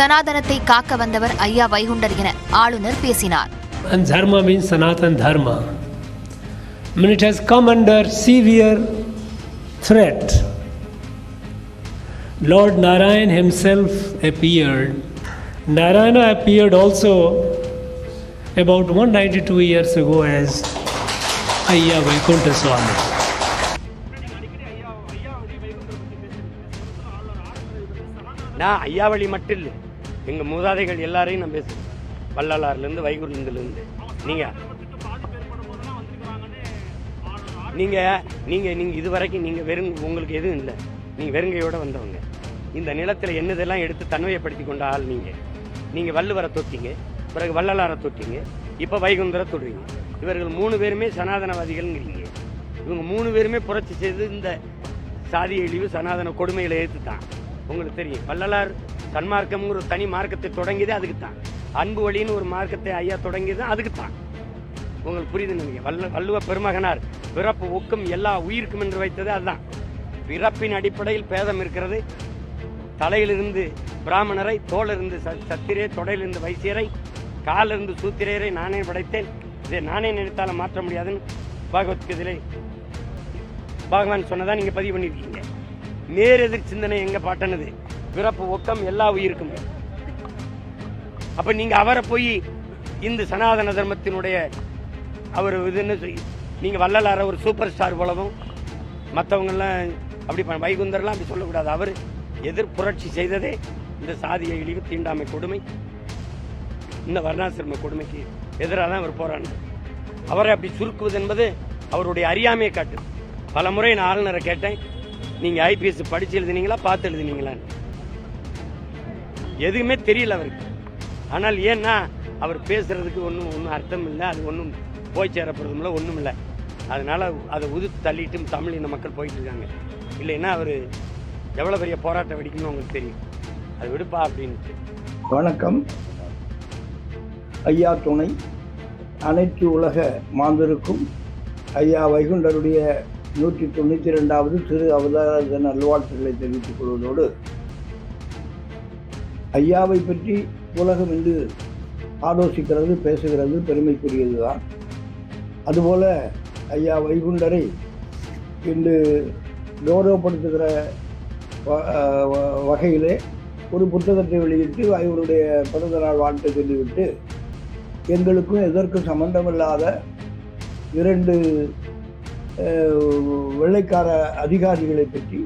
சனாதனத்தை காக்க வந்தவர் ஐயா வைகுண்டர் என ஆளுநர் பேசினார் Dharma means Sanatan Dharma. I mean, it has come under severe threat. Lord Narayan himself appeared. Narayana appeared also about 192 years ago as Ayya Vaikuntha Swami. நான் ஐயாவளி மட்டும் இல்லை எங்கள் மூதாதைகள் எல்லாரையும் நான் பேசுகிறேன் வள்ளலார்லேருந்து வைகுண்டத்துலேருந்து. நீங்கள் நீங்கள் நீங்கள் நீங்கள் இது வரைக்கும் நீங்கள் வெறும் உங்களுக்கு எதுவும் இல்லை. நீங்கள் வெறுங்கையோட வந்தவங்க. இந்த நிலத்தில் என்னதெல்லாம் எடுத்து தன்மையப்படுத்தி கொண்ட ஆள் நீங்கள் நீங்கள் வள்ளுவரை தொட்டீங்க பிறகு வள்ளலாரை தொட்டீங்க இப்போ வைகுந்தரை தொடுறீங்க. இவர்கள் மூணு பேருமே சனாதனவாதிகள்ங்கிறீங்க. இவங்க மூணு பேருமே புரட்சி செய்து இந்த சாதி இழிவு சனாதன கொடுமைகளை ஏற்றுத்தான் தான் உங்களுக்கு தெரியும். வள்ளலார் சன்மார்க்கம்ங்கிற ஒரு தனி மார்க்கத்தை தொடங்கியதே அதுக்கு தான் அன்பு வழின்னு ஒரு மார்க்கத்தை ஐயா தொடங்கியது அதுக்கு தான் உங்களுக்கு புரியுது நினைக்க வல்ல வள்ளுவ பெருமகனார் பிறப்பு ஒக்கும் எல்லா உயிருக்கும் என்று வைத்தது அதுதான். பிறப்பின் அடிப்படையில் பேதம் இருக்கிறது. தலையிலிருந்து பிராமணரை தோளிலிருந்து சத்திரே தொடையிலிருந்து வைசியரை காலிலிருந்து சூத்திரையரை நானே படைத்தேன். இதை நானே நினைத்தாலும் மாற்ற முடியாதுன்னு பகவத்கீதையிலே பகவான் சொன்னதான் நீங்க பதிவு பண்ணியிருக்கீங்க. நேரெதிர் சிந்தனை எங்க பாட்டனது? பிறப்பு ஒக்கம் எல்லா உயிருக்கும். அப்ப நீங்க அவரை போய் இந்து சனாதன தர்மத்தினுடைய அவர் இதுன்னு நீங்க வள்ளலார ஒரு சூப்பர் ஸ்டார் போலவும் மற்றவங்கெல்லாம் அப்படி வைகுந்தர்லாம் அப்படி சொல்லக்கூடாது. அவர் எதிர் புரட்சி செய்ததே இந்த சாதிய இழிவு தீண்டாமை கொடுமை இந்த வர்ணாசிரம கொடுமைக்கு எதிராக தான் அவர் போராடினார். அவரை அப்படி சுருக்குவது என்பது அவருடைய அறியாமையை காட்டு பல முறை நான் ஆளுநரை கேட்டேன் நீங்கள் ஐபிஎஸ் படிச்சு எழுதினீங்களா பார்த்து எழுதினீங்களான்னு. எதுவுமே தெரியல அவருக்கு. ஆனால் ஏன்னா அவர் பேசுறதுக்கு ஒன்றும் ஒன்றும் அர்த்தம் இல்லை அது ஒன்றும் போய் சேரப்படுறதும் இல்லை ஒன்றும் இல்லை. அதனால் அதை உதுத்து தள்ளிட்டு தமிழ் இந்த மக்கள் போயிட்டு இருக்காங்க இல்லைன்னா அவர் எவ்வளோ பெரிய போராட்டம் வெடிக்கணும்னு உங்களுக்கு தெரியும். அது விடுப்பா அப்படின்ட்டு. வணக்கம். ஐயா துணை. அனைத்து உலக மாந்தருக்கும் ஐயா வைகுண்டருடைய நூற்றி தொண்ணூற்றி ரெண்டாவது திரு அவதார நல்வாழ்த்துக்களை தெரிவித்துக் கொள்வதோடு ஐயாவை பற்றி உலகம் இன்று ஆலோசிக்கிறது பேசுகிறது பெருமைக்குரியதுதான். அதுபோல் ஐயா வைகுண்டரை இன்று கௌரவப்படுத்துகிற வ- வ- வகையிலே ஒரு புத்தகத்தை வெளியிட்டு அவருடைய பிறந்த நாள் வாழ்த்தை சொல்லிவிட்டு எங்களுக்கும் எதற்கும் சம்பந்தமில்லாத இரண்டு வெள்ளைக்கார அதிகாரிகளை பற்றி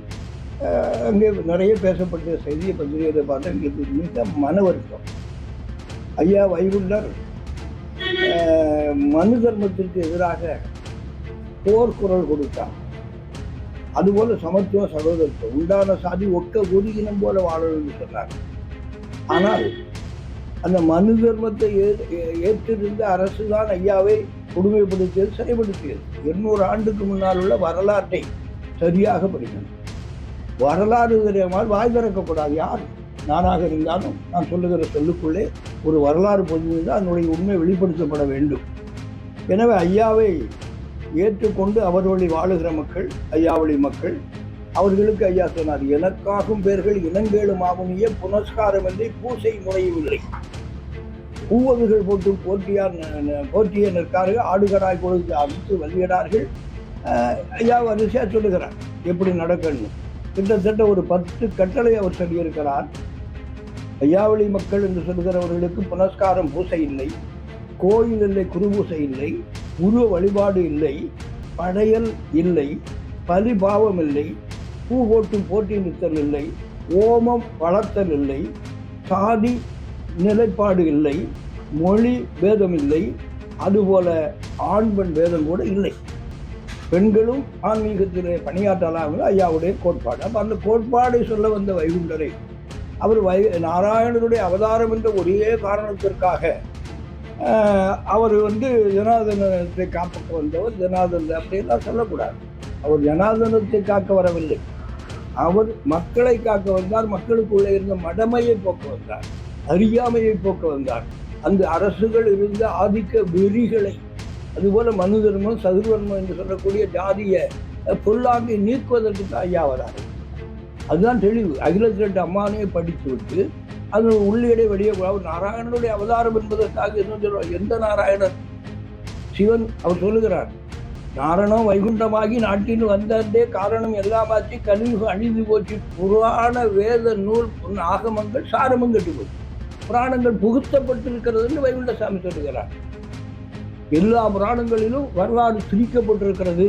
அங்கே நிறைய பேசப்பட்ட செய்தியை பத்திரிகையை பார்த்தா எங்களுக்கு மிக மன வருத்தம். ஐயா வைகுண்டர் மனு தர்மத்திற்கு எதிராக போர்க்குரல் கொடுத்தார். அதுபோல சமத்துவ சகோதரத்துவம் உண்டான சாதி ஒக்க ஒதுகினம் போல வாழணும்னு சொன்னார். ஆனால் அந்த மனு தர்மத்தை ஏற்றிருந்த அரசு தான் ஐயாவை கொடுமைப்படுத்தியது சரிப்படுத்தியது எண்ணூறு ஆண்டுக்கு முன்னால் உள்ள வரலாற்றை சரியாக படிக்கணும். வரலாறு தெரியாமல் வாய் திறக்கக்கூடாது. யார்? நானாக இருந்தாலும் நான் சொல்லுகிற சொல்லுக்குள்ளே ஒரு வரலாறு பொதுவாக அதனுடைய உண்மை வெளிப்படுத்தப்பட வேண்டும். எனவே ஐயாவை ஏற்றுக்கொண்டு அவர் வழி வாழுகிற மக்கள் ஐயாவளி மக்கள் அவர்களுக்கு ஐயா சொன்னார் எனக்காகும் பேர்கள் இனங்கேளுமாகும் ஏ புனஸ்காரம் இல்லை பூசை முறையும் பூவதுகள் போட்டு போட்டியார் போட்டியை நிற்கார்கள் ஆடுகராய் கொடுத்து அடித்து வருகிறார்கள் ஐயா வரிசையாக சொல்லுகிறார் எப்படி நடக்கணும்? கிட்டத்தட்ட ஒரு பத்து கட்டளை அவர் சொல்லியிருக்கிறார். ஐயாவளி மக்கள் என்று சொல்கிறவர்களுக்கு புனஸ்காரம் பூசை இல்லை கோயில் இல்லை குருபூசை இல்லை உருவ வழிபாடு இல்லை படையல் இல்லை பரிபாவம் இல்லை பூ போட்டும் போட்டி நிறுத்தல் இல்லை ஓமம் வளர்த்தல் இல்லை சாதி நிலைப்பாடு இல்லை மொழி பேதம் இல்லை அதுபோல ஆண் பெண் பேதம் கூட இல்லை. பெண்களும் ஆன்மீகத்திலே பணியாற்றலாம் ஐயாவுடைய கோட்பாடு. அப்போ அந்த கோட்பாடை சொல்ல வந்த வைகுண்டரை அவர் வை நாராயணருடைய அவதாரம் என்ற ஒரே காரணத்திற்காக அவர் வந்து ஜனார்தனத்தை காப்பாற்ற வந்தவர் ஜனார்தன். அப்படின்லாம் சொல்லக்கூடாது. அவர் ஜனார்தனத்தை காக்க வரவில்லை. அவர் மக்களை காக்க வந்தார். மக்களுக்குள்ளே இருந்த மடமையை போக்க வந்தார். அறியாமையை போக்க வந்தார். அந்த அரசுகள் இருந்த ஆதிக்க வெறிகளை அதுபோல மனு தர்மம் சதுர்வர்மம் என்று சொல்லக்கூடிய ஜாதிய அஹ், நீக்குவதற்கு தான் ஐயா அதுதான் தெளிவு. அகில திரட்டு அம்மானையை படித்து விட்டு அது உள்ளீடே வெளியே அவர் நாராயணனுடைய அவதாரம் என்பதற்காக என்ன சொல்றார்? எந்த நாராயணன்? சிவன் அவர் சொல்லுகிறார் நாரணம் வைகுண்டமாகி நாட்டில் வந்ததே காரணம் எல்லாமாச்சு கலியுகம் அழிந்து போச்சு. புராண வேத நூல் ஆகமங்கள் சாரமும் கட்டி போச்சு. புராணங்கள் புகுத்தப்பட்டிருக்கிறதுன்னு வைகுண்ட சாமி சொல்லுகிறார். எல்லா புராணங்களிலும் வரலாறு திரிக்கப்பட்டிருக்கிறது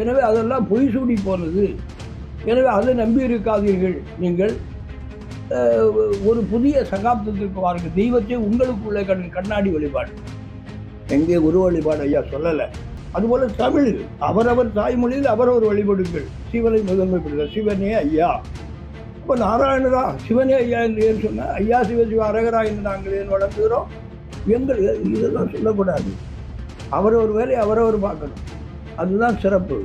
எனவே அதெல்லாம் பொய் சூடி போனது. எனவே அதை நம்பி இருக்காதீர்கள் நீங்கள் ஒரு புதிய சகாப்தத்திற்கு வாருங்கள் தெய்வத்தை உங்களுக்குள்ள கண் கண்ணாடி வழிபாடு. எங்கே குரு வழிபாடு ஐயா சொல்லலை. அதுபோல தமிழ் அவரவர் தாய்மொழியில் அவரவர் வழிபடுங்கள். சிவனை முதன்மைப்படுத்த சிவனே ஐயா. இப்போ நாராயணரா சிவனே ஐயா என்று ஏன் சொன்னால் ஐயா சிவ சிவ அரகரா என்று நாங்கள் ஏன் வளர்ந்துகிறோம் எங்கள் இதெல்லாம் சொல்லக்கூடாது. அவரவர் வேலையை அவரவர் பார்க்கணும். அதுதான் சிறப்பு.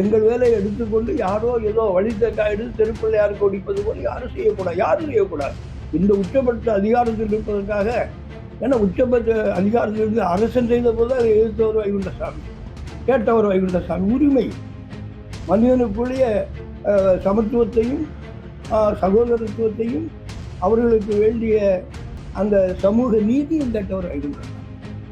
எங்கள் வேலையை எடுத்துக்கொண்டு யாரோ ஏதோ வழித்தக்காயிடு திருப்பிள்ளையாருக்கு ஒடிப்பது போல யாரும் செய்யக்கூடாது. யாரும் செய்யக்கூடாது. இந்த உச்சபட்ச அதிகாரத்தில் இருப்பதற்காக ஏன்னா உச்சபட்ச அதிகாரத்தில் இருந்து அரசன் செய்த போது அதை எதிர்த்தவர் வைகுண்டசாமி கேட்டவர் வைகுண்டசாமி உரிமை. மனிதனுக்குரிய சமத்துவத்தையும் சகோதரத்துவத்தையும் அவர்களுக்கு வேண்டிய அந்த சமூக நீதி கேட்டவர் வைகுண்டசாமி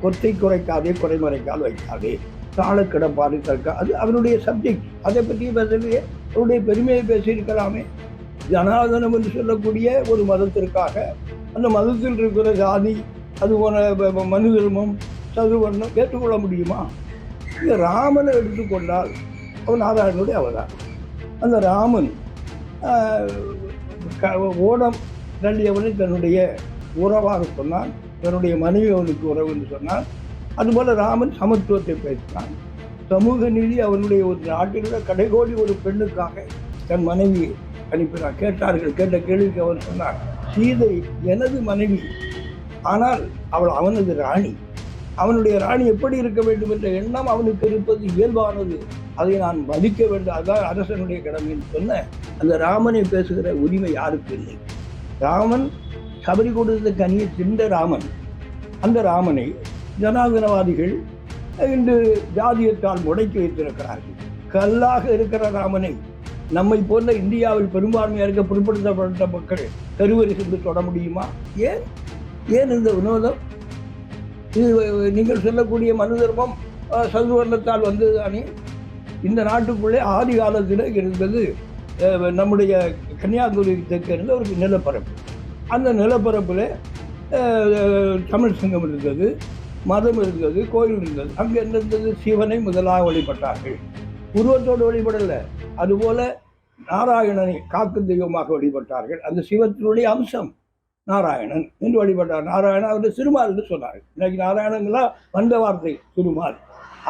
கொத்தை குறைக்காதே குறைமறைக்கால் வைக்காதே. தாளக்கிடம் கற்க அது அவருடைய சப்ஜெக்ட் அதை பற்றி பேசலையே அவருடைய பெருமையை பேசியிருக்கலாமே. ஜனாதனம் என்று சொல்லக்கூடிய ஒரு மதத்திற்காக அந்த மதத்தில் இருக்கிற ஜாதி அது போன மனு தர்மம் சதுவர்ணம் ஏற்றுக்கொள்ள முடியுமா? இந்த ராமனை எடுத்துக்கொண்டால் அவன் நாராயணனுடைய அவதாரம். அந்த ராமன் க- ஓடம் தள்ளியவனை தன்னுடைய உறவாக சொன்னான் தன்னுடைய மனைவி அவனுக்கு உறவு என்று சொன்னான். அதுபோல ராமன் சமத்துவத்தை பேசினான். சமூக நீதி அவனுடைய ஒரு நாட்டிலுள்ள கடைகோடி ஒரு பெண்ணுக்காக தன் மனைவி அனுப்பினார் கேட்டார்கள் கேட்ட கேள்விக்கு அவன் சொன்னார் சீதை எனது மனைவி ஆனால் அவள் அவனது ராணி. அவனுடைய ராணி எப்படி இருக்க வேண்டும் என்ற எண்ணம் அவனுக்கு இருப்பது இயல்பானது. அதை நான் மதிக்க வேண்டும். அதுதான் அரசனுடைய கடமைன்னு சொன்ன அந்த ராமனை பேசுகிற உரிமை யாருக்கு இல்லை. ராமன் சபரி கொடுத்த கனியை தின்ற ராமன் அந்த ராமனை ஜனாதனவாதிகள் இன்று ஜாதியத்தால் முடக்கி வைத்திருக்கிறார்கள். கல்லாக இருக்கிற ராமனை நம்மை போன்ற இந்தியாவில் பெரும்பான்மையாக இருக்க பிற்படுத்தப்பட்ட மக்கள் கருவறை சென்று தொட முடியுமா? ஏன்? ஏன் இந்த வினோதம்? இது நீங்கள் சொல்லக்கூடிய மனு தர்மம் சதுவர்ணத்தால் வந்ததுதானே? இந்த நாட்டுக்குள்ளே ஆதி காலத்தில் இருந்தது நம்முடைய கன்னியாகுமரி தெற்கு இருந்த ஒரு நிலப்பரப்பு அந்த நிலப்பரப்பில் தமிழ் சங்கம் இருந்தது மதம் இருந்தது கோயில் இருந்தது. அங்கே இருந்தது சிவனை முதலாக வழிபட்டார்கள். உருவத்தோடு வழிபடலை. அதுபோல நாராயணனை காக்கு தெய்வமாக வழிபட்டார்கள். அந்த சிவத்தினுடைய அம்சம் நாராயணன் என்று வழிபட்டார். நாராயணன் அவருடைய சிறுமால் என்று சொன்னார்கள். இன்னைக்கு நாராயணங்களா வந்த வார்த்தை சிறுமார்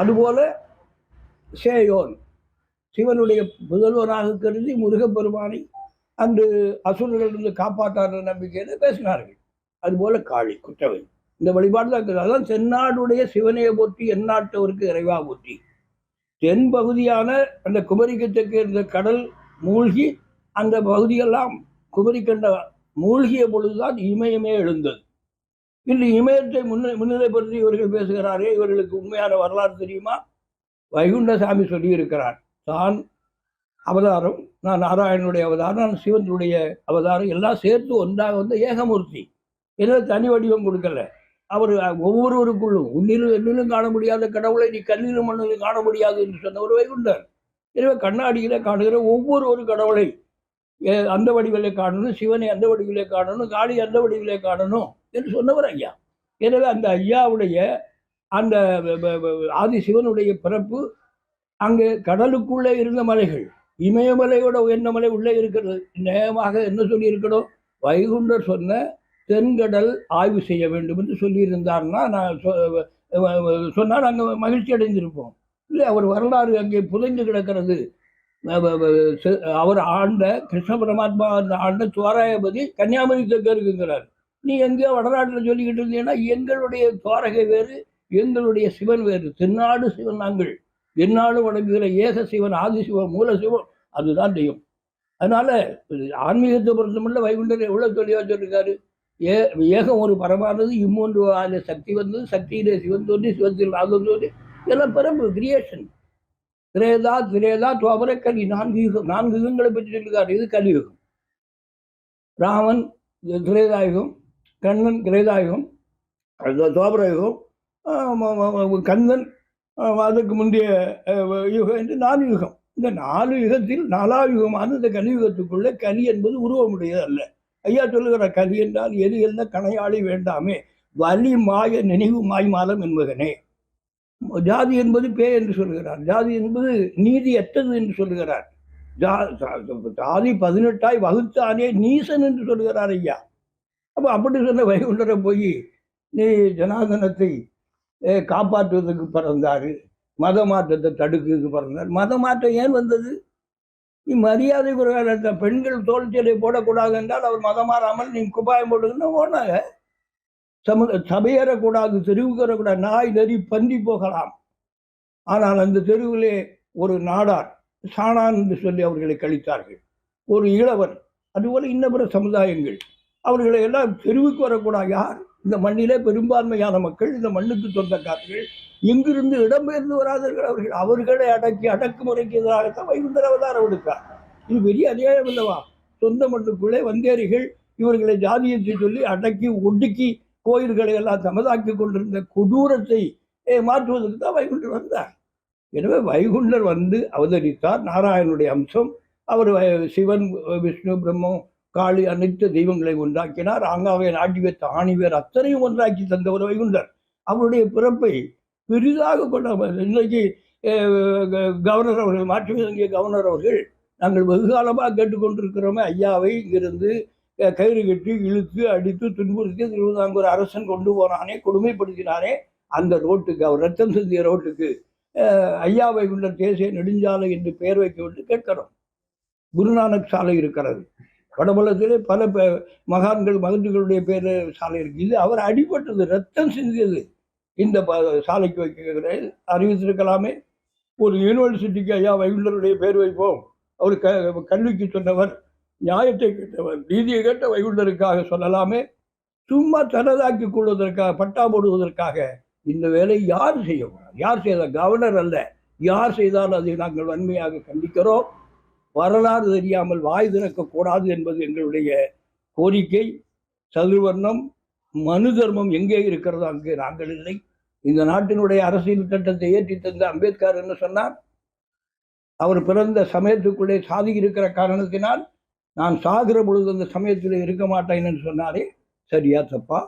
அதுபோல சேயோன் சிவனுடைய முதல்வராக கருதி முருகப்பெருமானை அன்று அசுரர்களிருந்து காப்பாற்றார் நம்பிக்கையில பேசினார்கள். அதுபோல காளி குற்றவை இந்த வழிபாடு தான் இருக்குது. அதான் தென்னாடுடைய சிவனையை போற்றி எந்நாட்டவருக்கு இறைவா போற்றி. தென் பகுதியான அந்த குமரிக்கு தெற்கு இருந்த கடல் மூழ்கி அந்த பகுதியெல்லாம் குமரி கண்ட மூழ்கிய பொழுதுதான் இமயமே எழுந்தது. இன்று இமயத்தை முன்ன முன்னிலைப்படுத்தி இவர்கள் பேசுகிறாரே இவர்களுக்கு உண்மையான வரலாறு தெரியுமா? வைகுண்டசாமி சொல்லியிருக்கிறார். தான் அவதாரம் நான் நாராயணனுடைய அவதாரம் நான் சிவனுடைய அவதாரம் எல்லாம் சேர்த்து ஒன்றாக வந்த ஏகமூர்த்தி. எனவே தனி வடிவம் கொடுக்கல. அவர் ஒவ்வொருவருக்குள்ளும் உன்னிலும் என்னிலும் காண முடியாத கடவுளை நீ கண்ணிலும் மண்ணிலும் காண முடியாது என்று சொன்ன ஒரு வைகுண்டர். எனவே கண்ணாடியில் காணுகிற ஒவ்வொரு ஒரு கடவுளை அந்த வடிவிலே காணணும் சிவனை அந்த வடிவிலே காணணும் காளி அந்த வடிவிலே காணணும் என்று சொன்னவர் ஐயா. எனவே அந்த ஐயாவுடைய அந்த ஆதி சிவனுடைய பிறப்பு அங்கே கடலுக்குள்ளே இருந்த மலைகள். இமயமலையோட உயர்ந்த மலை உள்ளே இருக்கிறது. நேயமாக என்ன சொல்லியிருக்கிறோம் வைகுண்டர் சொன்ன தென்கடல் ஆய்வு செய்ய வேண்டும் என்று சொல்லியிருந்தார்னா நான் சொ- சொன்னால் நாங்கள் மகிழ்ச்சி அடைந்திருப்போம். இல்லை அவர் வரலாறு அங்கே புதைந்து கிடக்கிறது. அவர் ஆண்ட கிருஷ்ண பரமாத்மா அந்த ஆண்ட துவாராயபதி கன்னியாகுமரி இருக்குங்கிறார். நீ எங்கேயோ வடநாட்டில் சொல்லிக்கிட்டு இருந்தீங்கன்னா எங்களுடைய துவாரகை வேறு எங்களுடைய சிவன் வேறு. தென்னாடு சிவன் நாங்கள். என்னாலும் வணங்குகிற ஏக சிவன் ஆதி சிவன் மூல அதுதான் தெய்வம். அதனால ஆன்மீகத்தை பொறுத்தமல்ல வைகுண்டர் எவ்வளவு தெளிவாக சொல்லியிருக்காரு ஏ ஏகம் ஒரு பரமானது இம்மூன்று அதில் சக்தி வந்தது சக்தியிலே சிவன் தோன்றி சிவத்தில் ராகம் தோன்றி இதெல்லாம் பிறப்பு கிரியேஷன் திரேதா திரேதா துவர கலி நான்கு யுகம் நான்கு யுகங்களை பற்றி சொல்லியிருக்காரு இது கலியுகம். ராமன் திரேதாயுகம் கண்ணன் திரேதாயுகம் அது தோபரயுகம் கந்தன் அதுக்கு முந்தைய யுகம் என்று நாலு யுகம். இந்த நாலு யுகத்தில் நாலாவது இந்த கலியுகத்துக்குள்ளே கலி என்பது உருவமுடையது அல்ல ஐயா சொல்லுகிற கலி என்றால் எது எல்லாம் கணையாளி வேண்டாமே. வலி மாய நினைவு மாய்மாலம் என்பதனே. ஜாதி என்பது பே என்று சொல்கிறார். ஜாதி என்பது நீதி அற்றது என்று சொல்லுகிறார் ஜா- ஜாதி பதினெட்டாய் வகுத்தானே நீசன் என்று சொல்லுகிறார் ஐயா. அப்போ அப்படி சொன்ன வைகுண்டரை போய் நீ ஜனாதனத்தை காப்பாற்றுவதற்கு பிறந்தாரு. மத மாற்றத்தை தடுக்கிறதுக்கு பிறந்தார். மத மாற்றம் ஏன் வந்தது? நீ மரியாதை குறைவாக பெண்கள் தோல்ச்சலை போடக்கூடாது என்றால் அவர் மதம் மாறாமல் நீ குப்பாயம் போடுங்கன்னா போனாங்க சம சபையேறக்கூடாது தெருவுக்கு வரக்கூடாது நாய் நெறி பந்தி போகலாம். ஆனால் அந்த தெருவிலே ஒரு நாடார் சாணான் என்று சொல்லி அவர்களை கழித்தார்கள். ஒரு இளவன் அதுபோல இன்ன பிற சமுதாயங்கள். அவர்களை எல்லாம் தெருவுக்கு வரக்கூடாது. யார்? இந்த மண்ணிலே பெரும்பான்மையான மக்கள் இந்த மண்ணுக்கு சொந்தக்காரர்கள் எங்கிருந்து இடம்பெயர்ந்து வராதர்கள் அவர்கள் அவர்களை அடக்கி அடக்குமுறைக்கு எதிராகத்தான் வைகுந்தர் அவதாரம் எடுத்தார் இது பெரிய அநியாயம் அல்லவா? சொந்த மண்ணுக்குள்ளே வந்தேரிகள் இவர்களை ஜாதியத்தை சொல்லி அடக்கி ஒடுக்கி கோயில்களை எல்லாம் தமதாக்கி கொண்டிருந்த கொடூரத்தை மாற்றுவதற்கு தான் வைகுண்டர் வந்தார். எனவே வைகுண்டர் வந்து அவதரித்தார். நாராயணனுடைய அம்சம் அவர் சிவன் விஷ்ணு பிரம்மம் காளி அனைத்து தெய்வங்களை உண்டாக்கினார் ஆங்காவை நாட்டி வைத்த ஆணிவேர் அத்தனையும் ஒன்றாக்கி தந்தவர் வைகுண்டர் அவருடைய பிறப்பை பெரிதாக கொண்ட இன்னைக்கு கவர்னர் அவர்கள் மாற்றி வழங்கிய கவர்னர் அவர்கள் நாங்கள் வெகுகாலமாக கேட்டுக்கொண்டிருக்கிறோமே. ஐயாவை இங்கிருந்து கயிறு கட்டி இழுத்து அடித்து துன்புறுத்தி திருவிதாங்கூர் அரசன் கொண்டு போனானே கொடுமைப்படுத்தினானே அந்த ரோட்டுக்கு அவர் ரத்தம் சிந்திய ரோட்டுக்கு ஐயாவை ஐயா தேசிய நெடுஞ்சாலை என்று பெயர் வைக்க விட்டு கேட்கிறோம். குருநானக் சாலை இருக்கிறது. வடமலத்திலே பல மகான்கள் மகன்களுடைய பேர் சாலை இருக்குது இது அவர் அடிபட்டது ரத்தம் சிந்தியது. இந்த சாலைக்கு வைக்கிறேன் அறிவித்திருக்கலாமே. ஒரு யூனிவர்சிட்டிக்கு ஐயா வைகுண்டருடைய பேர் வைப்போம். அவர் க கல்விக்கு சொன்னவர் நியாயத்தை கேட்டவர் நீதியை கேட்ட வைகுண்டருக்காக சொல்லலாமே. சும்மா தனதாக்கி கொள்வதற்காக பட்டா போடுவதற்காக இந்த வேலை யார் செய்யக்கூடாது யார் செய்த கவர்னர் அல்ல. யார் செய்தால் அதை நாங்கள் வன்மையாக கண்டிக்கிறோம். வரலாறு தெரியாமல் வாய் திறக்கக்கூடாது என்பது எங்களுடைய கோரிக்கை. சதுர்வர்ணம் மனு தர்மம் எங்கே இருக்கிறதோ அங்கே நாங்கள் இல்லை. இந்த நாட்டினுடைய அரசியல் சட்டத்தை ஏற்றி தந்த அம்பேத்கர் என்ன சொன்னார்? அவர் பிறந்த சமயத்துக்குள்ளே சாதி இருக்கிற காரணத்தினால் நான் சாகிற பொழுது அந்த சமயத்தில் இருக்க மாட்டேன் என்று சொன்னாரே. சரியா தப்பா?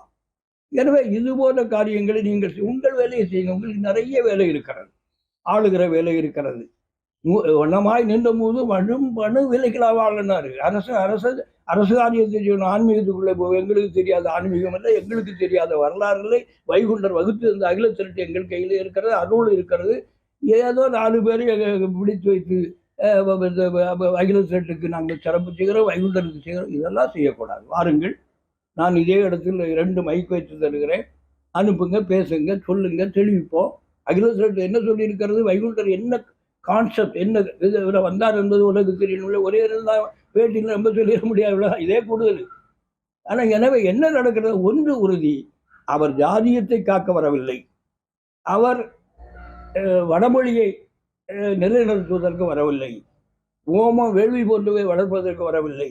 எனவே இது போன்ற காரியங்களை நீங்கள் உங்கள் வேலையை செய்யுங்க உங்களுக்கு நிறைய வேலை இருக்கிறது. ஆளுகிற வேலை இருக்கிறது. ஒன்றமாய் வண்ணமாய் நின்ற போது வழும் பணு விலைக்கெல்லாம் வாங்கினார். அரசு அரசு அரசு காரியத்தை செய்யணும் ஆன்மீகத்துக்குள்ளே போக எங்களுக்கு தெரியாத ஆன்மீகம் இல்லை எங்களுக்கு தெரியாத வரலாறுகளை வைகுண்டர் வகுத்து இருந்த அகில திரட்டு எங்கள் கையில் இருக்கிறது அருள் இருக்கிறது. ஏதோ நாலு பேர் பிடித்து வைத்து அகில திரட்டுக்கு நாங்கள் சிறப்பு செய்கிறோம் வைகுண்டருக்கு செய்கிறோம். இதெல்லாம் செய்யக்கூடாது. வாருங்கள். நான் இதே இடத்தில் ரெண்டு மைக் வைத்து தருகிறேன். அனுப்புங்க பேசுங்க சொல்லுங்க தெளிவிப்போம். அகில திரட்டு என்ன சொல்லியிருக்கிறது? வைகுண்டர் என்ன கான்செப்ட் என்ன? இது இவரை வந்தார் என்பது உலகு தெரியணும்ல ஒரே இருந்தால் பேட்டியில் ரொம்ப சொல்லிட முடியாது. இதே கூடுதல். ஆனால் எனவே என்ன நடக்கிறது? ஒன்று உறுதி. அவர் ஜாதியத்தை காக்க வரவில்லை. அவர் வடமொழியை நிலைநிறுத்துவதற்கு வரவில்லை. ஓமம் வேள்வி போன்றவை வளர்ப்பதற்கு வரவில்லை.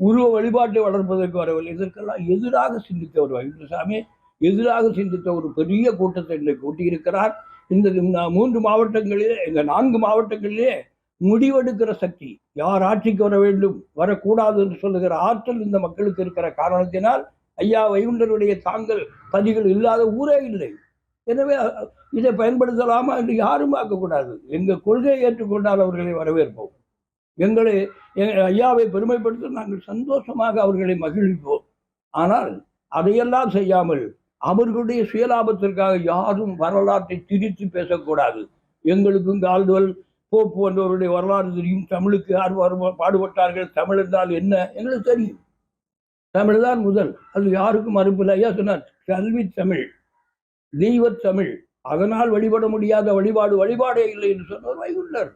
உருவ வழிபாட்டை வளர்ப்பதற்கு வரவில்லை. இதற்கெல்லாம் எதிராக சிந்தித்த ஒரு வைகுண்டசாமி எதிராக சிந்தித்த ஒரு பெரிய கூட்டத்தை இன்றைக்கு கூட்டியிருக்கிறார். இந்த மூன்று மாவட்டங்களிலே இந்த நான்கு மாவட்டங்களிலே முடிவெடுக்கிற சக்தி யார் ஆட்சிக்கு வர வேண்டும் வரக்கூடாது என்று சொல்லுகிற ஆற்றல் இந்த மக்களுக்கு இருக்கிற காரணத்தினால் ஐயா வைகுண்டருடைய தாங்கள் பதிகள் இல்லாத ஊரே இல்லை. எனவே இதை பயன்படுத்தலாமா என்று யாரும் பார்க்கக்கூடாது. எங்கள் கொள்கையை ஏற்றுக்கொண்டால் அவர்களை வரவேற்போம். எங்களை ஐயாவை பெருமைப்படுத்த நாங்கள் சந்தோஷமாக அவர்களை மகிழ்விப்போம். ஆனால் அதையெல்லாம் செய்யாமல் அவர்களுடைய சுயலாபத்திற்காக யாரும் வரலாற்றை திரித்து பேசக்கூடாது. எங்களுக்கும் கால்டுவல் போப் போன்றவருடைய வரலாறு தெரியும். தமிழுக்கு யார் பாடுபட்டார்கள்? தமிழ் என்றால் என்ன? எங்களுக்கு தெரியும். தமிழ் தான் முதல். அது யாருக்கும் மறுப்பில்லை ஐயா சொன்னார் கல்வி தமிழ் தெய்வ தமிழ். அதனால் வழிபட முடியாத வழிபாடு வழிபாடே இல்லை என்று சொன்னவர் வைகுண்டர்.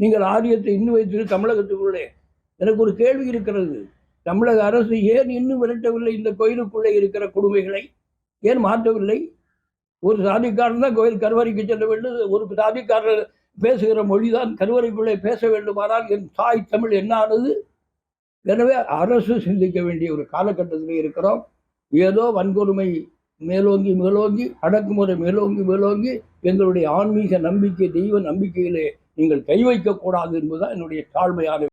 நீங்கள் ஆரியத்தை இன்னும் வைத்திரு தமிழகத்துக்குள்ளே. எனக்கு ஒரு கேள்வி இருக்கிறது. தமிழக அரசு ஏன் இன்னும் விரட்டவில்லை? இந்த கோயிலுக்குள்ளே இருக்கிற கொடுமைகளை ஏன் மாற்றவில்லை? ஒரு சாதிக்காரன் தான் கோயில் கருவறைக்கு செல்ல வேண்டும். ஒரு சாதிக்காரர் பேசுகிற மொழிதான் கருவறைக்குள்ளே பேச வேண்டுமானால் என் தாய் தமிழ் என்ன ஆனது எனவே அரசு சிந்திக்க வேண்டிய ஒரு காலகட்டத்தில் இருக்கிறோம். ஏதோ வன்கொடுமை மேலோங்கி மேலோங்கி அடக்குமுறை மேலோங்கி மேலோங்கி எங்களுடைய ஆன்மீக நம்பிக்கை தெய்வ நம்பிக்கையிலே நீங்கள் கை வைக்கக்கூடாது என்பதுதான் என்னுடைய தாழ்மையான